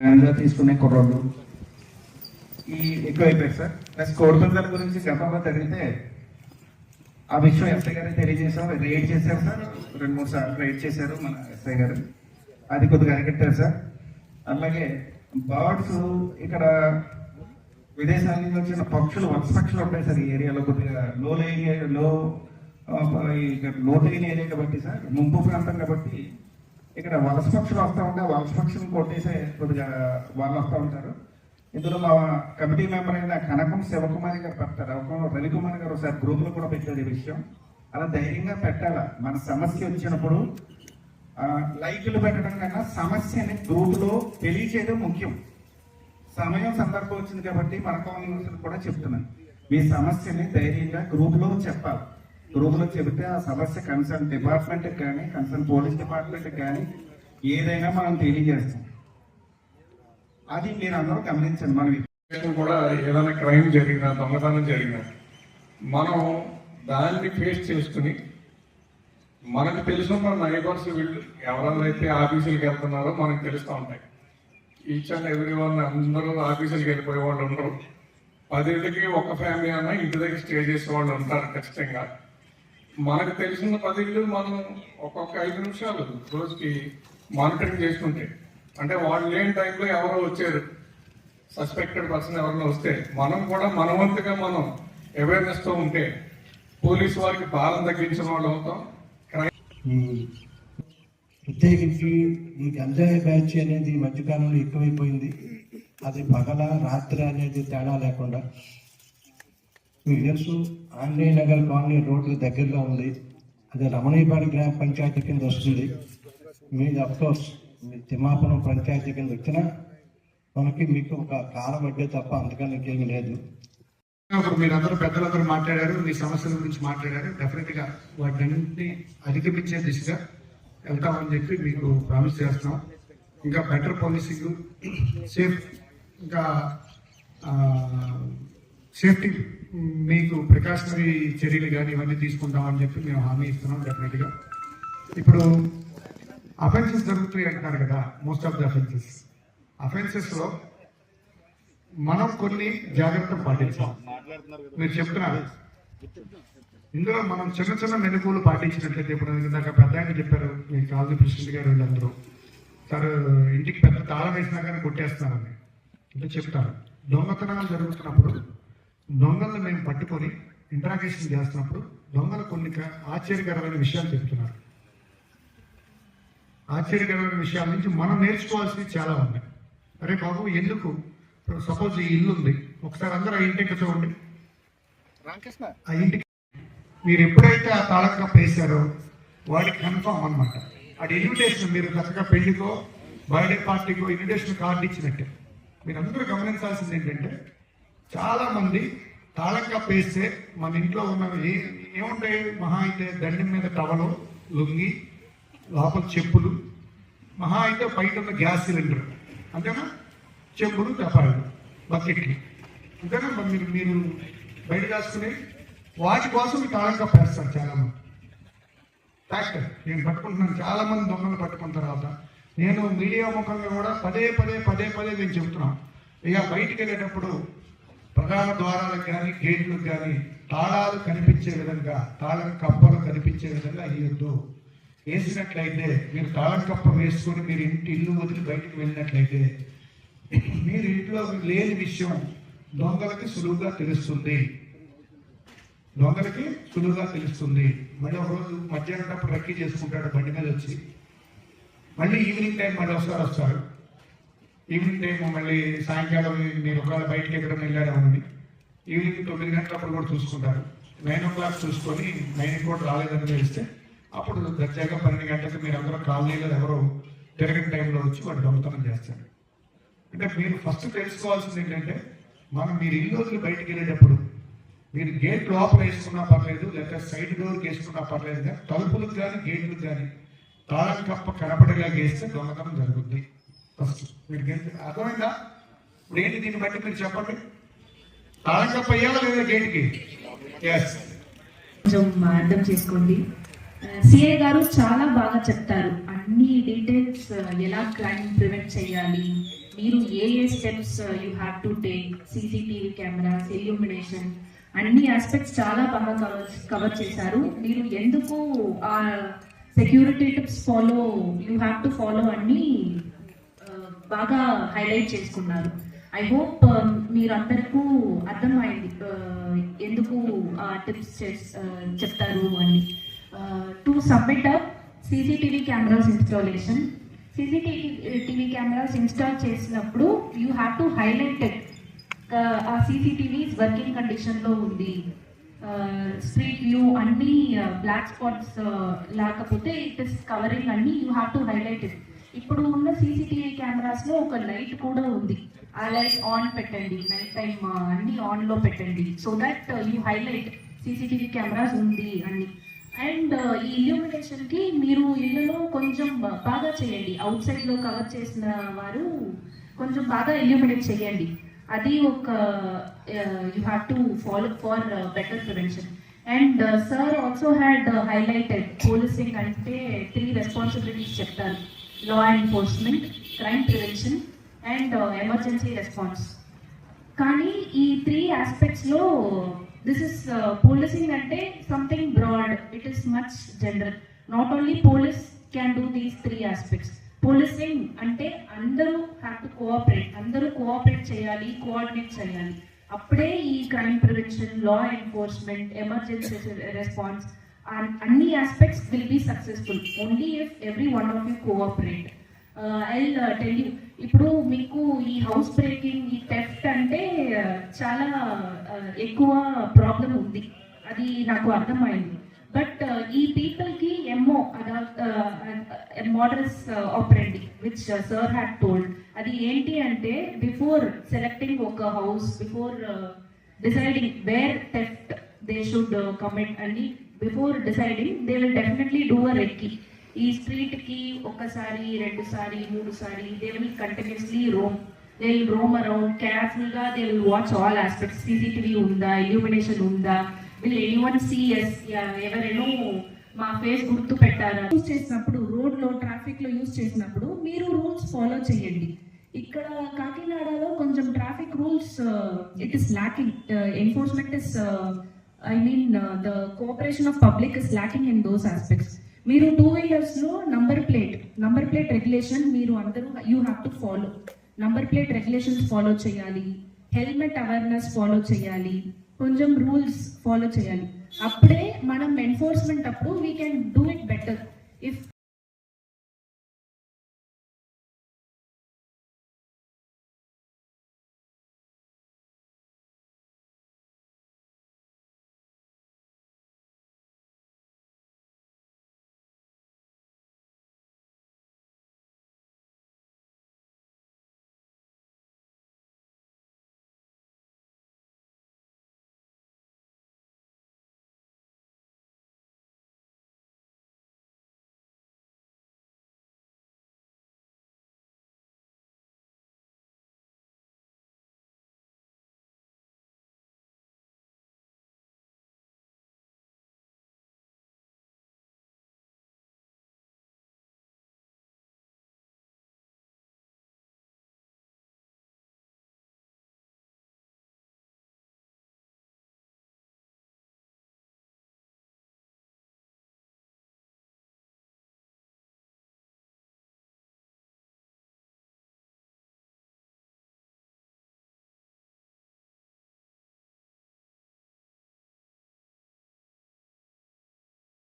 గా తీసుకునే కుర్రోళ్ళు. ఈ ఎక్కువైపోయారు సార్. ప్లస్ కోడిపందాల గురించి గతంలో జరిగితే ఆ విషయం ఎస్ఐ గారికి తెలియజేసాం రేట్ చేశారు సార్. రెండు మూడు సార్లు రేట్ చేశారు మన ఎస్ఐ గారు. అది కొద్దిగా అరికట్టారు సార్. అలాగే బర్డ్స్ ఇక్కడ విదేశాల నుంచి వచ్చిన పక్షులు వలస పక్షులు ఉంటాయి సార్ ఈ ఏరియాలో కొద్దిగా లో ఏరియా లో లోతైన ఏరియా కాబట్టి సార్ ముంపు ప్రాంతం కాబట్టి ఇక్కడ వలస పక్షులు వస్తూ ఉంటాయి వలస పక్షులు కొట్టేసే కొద్దిగా వాళ్ళు వస్తూ ఉంటారు. ఇందులో మా కమిటీ మెంబర్ అయిన కనకం శివకుమారి గారు పెడతారు. ఒక రవికుమార్ గారు ఒకసారి గ్రూప్లో కూడా పెట్టారు ఈ విషయం. అలా ధైర్యంగా పెట్టాల? మన సమస్య వచ్చినప్పుడు లైక్లు లైకులు పెట్టడం కన్నా సమస్యని గ్రూప్లో తెలియచేయడం ముఖ్యం. సమయం సందర్భం వచ్చింది కాబట్టి మన కాంగ్రెస్ కూడా చెప్తున్నాను మీ సమస్యని ధైర్యంగా గ్రూప్లో చెప్పాలి. గ్రూప్ చెబితే ఆ సమస్య కన్సర్న్ డిపార్ట్మెంట్ కానీ కన్సర్న్ పోలీస్ డిపార్ట్మెంట్ కానీ ఏదైనా మనం తెలియజేస్తాం. అది మీరు అందరూ గమనించండి. మనం కూడా ఏదైనా క్రైమ్ జరిగినా దొంగతనం జరిగినా మనం దాన్ని ఫేస్ చేసుకుని మనకు తెలిసిన మన నైబర్స్ వీళ్ళు ఎవరైతే ఆఫీసులకు వెళ్తున్నారో మనకు తెలుస్తూ ఉంటాయి. ఈచ్ అండ్ ఎవ్రీ వన్ అందరూ ఆఫీసులకు వెళ్ళిపోయే వాళ్ళు ఉండరు. పదింటికి ఒక ఫ్యామిలీ అన్నా ఇంటి దగ్గర స్టే చేసే వాళ్ళు ఉంటారు ఖచ్చితంగా. మనకు తెలిసిన పదిళ్ళు మనం ఒక్కొక్క ఐదు నిమిషాలు రోజుకి మానిటరింగ్ చేసుకుంటే. అంటే వాళ్ళు లేని టైంలో ఎవరో వచ్చారు. సస్పెక్టెడ్ పర్సన్ ఎవరైనా వస్తే మనం కూడా మనవంతుగా మనం అవేర్నెస్తో ఉంటే పోలీస్ వారికి భారం తగ్గించిన వాళ్ళు అవుతాం. ప్రత్యేకించి ఈ గంజాయి బ్యాచ్ అనేది ఈ మధ్యకాలంలో ఎక్కువైపోయింది. అది పగల రాత్రి అనేది తేడా లేకుండా మీకు తెలుసు ఆంజనేయ నగర్ కాలనీ రోడ్ల దగ్గరలో ఉంది. అది రమణీపాడు గ్రామ పంచాయతీ కింద వస్తుంది. మీది అఫ్కోర్స్ మీ తిమ్మాపురం పంచాయతీ కింద వచ్చినా మనకి మీకు ఒక కాలం అడ్డే తప్ప అంతకన్నా ఇంకేమీ లేదు. మీరందరూ పెద్దలందరూ మాట్లాడారు మీ సమస్యల గురించి మాట్లాడారు. డెఫినెట్గా వాటిని అధిగమించే దిశగా వెళ్తామని చెప్పి మీకు ప్రామిస్ చేస్తున్నాం. ఇంకా బెటర్ పాలసింగ్ సేఫ్ ఇంకా సేఫ్టీ మీకు ప్రికాషనరీ చర్యలు కానీ ఇవన్నీ తీసుకుంటామని చెప్పి మేము హామీ ఇస్తున్నాం డెఫినెట్గా ఇప్పుడు అఫెన్సెస్ జరుగుతాయి అంటున్నారు కదా మోస్ట్ ఆఫ్ ది అఫెన్సెస్ అఫెన్సెస్లో మనం కొన్ని జాగ్రత్తలు పాటించాం. మీరు చెప్తున్నారు. ఇందులో మనం చిన్న చిన్న మెనుకులు పాటించినట్లయితే ఇప్పుడు ఇందాక పెద్ద ఆయన చెప్పారు మీ కాలనీ ప్రెసిడెంట్ గారు వీళ్ళందరూ. సార్ ఇంటికి పెద్ద తాళం వేసినా కానీ కొట్టేస్తున్నారని. అంటే చెప్తారు. దొంగతనాలు జరుగుతున్నప్పుడు దొంగలను మేము పట్టుకొని ఇంట్రాగేషన్ చేస్తున్నప్పుడు దొంగలు కొన్ని ఆశ్చర్యకరమైన విషయాలు చెప్తున్నారు. ఆశ్చర్యకరమైన విషయాల నుంచి మనం నేర్చుకోవాల్సినవి చాలా ఉన్నాయి. అరే బాబు ఎందుకు? సపోజ్ ఈ ఇల్లు ఉంది. ఒకసారి అందరూ ఆ ఇంటికి చూడండి. ఆ ఇంటికి మీరు ఎప్పుడైతే ఆ తాళం కప్ప వేశారో వాడికి కన్ఫర్మ్ అన్నమాట. అది ఇన్విటేషన్ మీరు చక్కగా పెళ్ళికో బర్త్డే పార్టీకో ఇన్విటేషన్ కార్డు ఇచ్చినట్టే. మీరు అందరూ గమనించాల్సింది ఏంటంటే చాలా మంది తాళం వేస్తే మన ఇంట్లో ఉన్నవి ఏముంటాయి? మహా అయితే దండం మీద టవలు లుంగి లోపల చెప్పులు. మహా అయితే బయట ఉన్న గ్యాస్ సిలిండర్. అంతేనా? చెప్పులు తెపాలు బకెట్లు. అంతేనా? మీరు మీరు బయట కాసుకుని వాటి కోసం తాళంగా తాళం చాలా మంది ఫ్యాక్ట్ నేను పట్టుకుంటున్నాను. చాలా మంది దొంగలు పట్టుకున్న తర్వాత నేను మీడియా ముఖంగా కూడా పదే పదే పదే పదే నేను చెప్తున్నాను. ఇక బయటికి వెళ్ళేటప్పుడు ప్రధాన ద్వారాలకు కానీ గేట్లకు కానీ తాళాలు కనిపించే విధంగా తాళం కప్పలు కనిపించే విధంగా వేయొద్దు వేసినట్లయితే మీరు తాళం కప్ప వేసుకొని మీరు ఇంటి ఇల్లు వదిలి బయటకు వెళ్ళినట్లయితే మీరు ఇంట్లో లేని విషయం దొంగలకి సులువుగా తెలుస్తుంది. దొంగలకి సులువుగా తెలుస్తుంది. మళ్ళీ ఒక రోజు మధ్యాహ్నం రక్కీ చేసుకుంటాడు బండి మీద వచ్చి. మళ్ళీ ఈవినింగ్ టైం మళ్ళీ ఒకసారి వస్తారు ఈవినింగ్ టైం మళ్ళీ సాయంకాలం మీరు ఒకవేళ బయటకి ఎక్కడం వెళ్ళారేమని ఈవినింగ్ తొమ్మిది గంటలప్పుడు కూడా చూసుకుంటారు. నైన్ ఓ క్లాక్ చూసుకొని నైన్ కూడా రాలేదని తెలిస్తే అప్పుడు దర్జాగా పన్నెండు గంటలకు మీరు అందరూ కాలనీలో ఎవరో తిరగని టైంలో వచ్చి వాడు దొంగతనం చేస్తారు అంటే మీరు ఫస్ట్ తెలుసుకోవాల్సింది ఏంటంటే మనం మీరు ఇల్లు వదిలి బయటికి వెళ్ళేటప్పుడు మీరు గేట్ లోపల వేసుకున్నా పర్లేదు లేకపోతే సైడ్ డోర్కి వేసుకున్నా పర్లేదు కానీ తలుపులకు కానీ గేట్లకు కానీ తాళం కప్ప కనపడేలా వేస్తే దొంగతనం జరుగుద్ది. ఫస్ట్ మీరు అర్థమైందా? ఇప్పుడు ఏంటి దీన్ని బట్టి మీరు చెప్పండి? తాళం పోయాలా లేదా గేట్కి కొంచెం అర్థం చేసుకోండి. సిఐ గారు చాలా బాగా చెప్తారు. అన్ని డీటెయిల్స్ ఎలా క్రైమ్ ప్రివెంట్ చేయాలి మీరు ఏ ఏ steps you have to take CCTV cameras illumination అన్ని ఆస్పెక్ట్స్ చాలా బాగా కవర్ కవర్ చేశారు. మీరు ఎందుకు ఆ security tips follow you have to follow అన్ని బాగా హైలైట్ చేసుకున్నారు. ఐ హోప్ మీరందరికీ అర్థమైంది ఎందుకు ఆ టిప్స్ చెప్తారు అని. To submit up CCTV cameras installation CCTV TV cameras install చేసినప్పుడు యూ హ్యావ్ టు హైలైట్ ఆ సీసీటీవీ వర్కింగ్ కండిషన్లో ఉంది. స్ట్రీట్ వ్యూ అన్ని బ్లాక్ స్పాట్స్ లేకపోతే ఇట్ ఇస్ కవరింగ్ అన్ని you have to highlight it ఇప్పుడు ఉన్న సీసీటీవీ కెమెరాస్లో ఒక లైట్ కూడా ఉంది. ఆ లైట్ ఆన్ పెట్టండి. నైట్ టైం అన్ని ఆన్లో పెట్టండి. So that you highlight CCTV cameras ఉంది అని. అండ్ uh, ఈ ఇల్యూమినేషన్కి మీరు ఇళ్ళలో కొంచెం బాగా చేయండి. అవుట్ సైడ్లో కవర్ చేసిన వారు కొంచెం బాగా ఇల్యూమినేట్ చేయండి. అది ఒక you have to follow for better prevention and sir also had highlighted policing అంటే త్రీ రెస్పాన్సిబిలిటీస్ చెప్తారు. Law enforcement crime prevention and emergency response కానీ ఈ త్రీ ఆస్పెక్ట్స్లో దిస్ ఇస్ పోలీసింగ్ అంటే something broad it is much general not only police can do these three aspects policing అంటే అందరూ have to cooperate అందరూ cooperate చేయాలి coordinate చేయాలి. అప్పుడే ఈ crime prevention law enforcement emergency response అన్ని aspects will be successful only if every one of you cooperate I'll tell you ఇప్పుడు మీకు ఈ హౌస్ బ్రేకింగ్ ఈ టెఫ్ట్ అంటే uh, చాలా uh, ఎక్కువ ప్రాబ్లం ఉంది. అది నాకు అర్థమైంది. బట్ uh, ఈ పీపుల్కి ఎంఓ అదా models operating which sir had told అది ఏంటి అంటే బిఫోర్ సెలెక్టింగ్ ఒక house before deciding where theft they should commit అని before deciding they will definitely do a recce ఈ స్ట్రీట్కి ఒకసారి రెండు సారి మూడు సారి they will continuously roam they will roam around కేర్ఫుల్గా they will watch all aspects CCTV ఉందా? ఇల్యూమినేషన్ ఉందా? విల్ ఎనీవన్ సిఎస్ ఎవరైనా మా ఫేస్ గుర్తు పెట్టారా? యూజ్ చేసినప్పుడు రోడ్లో ట్రాఫిక్లో యూజ్ చేసినప్పుడు మీరు రూల్స్ ఫాలో చేయండి. ఇక్కడ కాకినాడలో కొంచెం traffic rules it is lacking enforcement is I mean the cooperation of public is lacking in those aspects మీరు two వీలర్స్లో number plate number plate regulation మీరు అందరూ you have to follow number plate regulations follow చేయాలి. Helmet awareness follow చేయాలి. కొంచెం rules follow చేయాలి. అప్పుడే మనం enforcement అప్పుడు we can do it better if